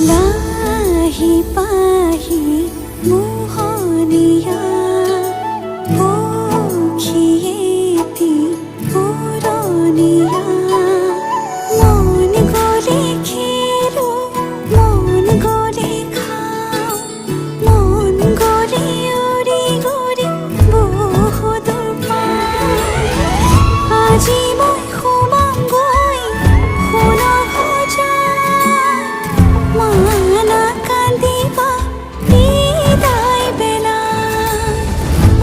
लाही पाही मोहा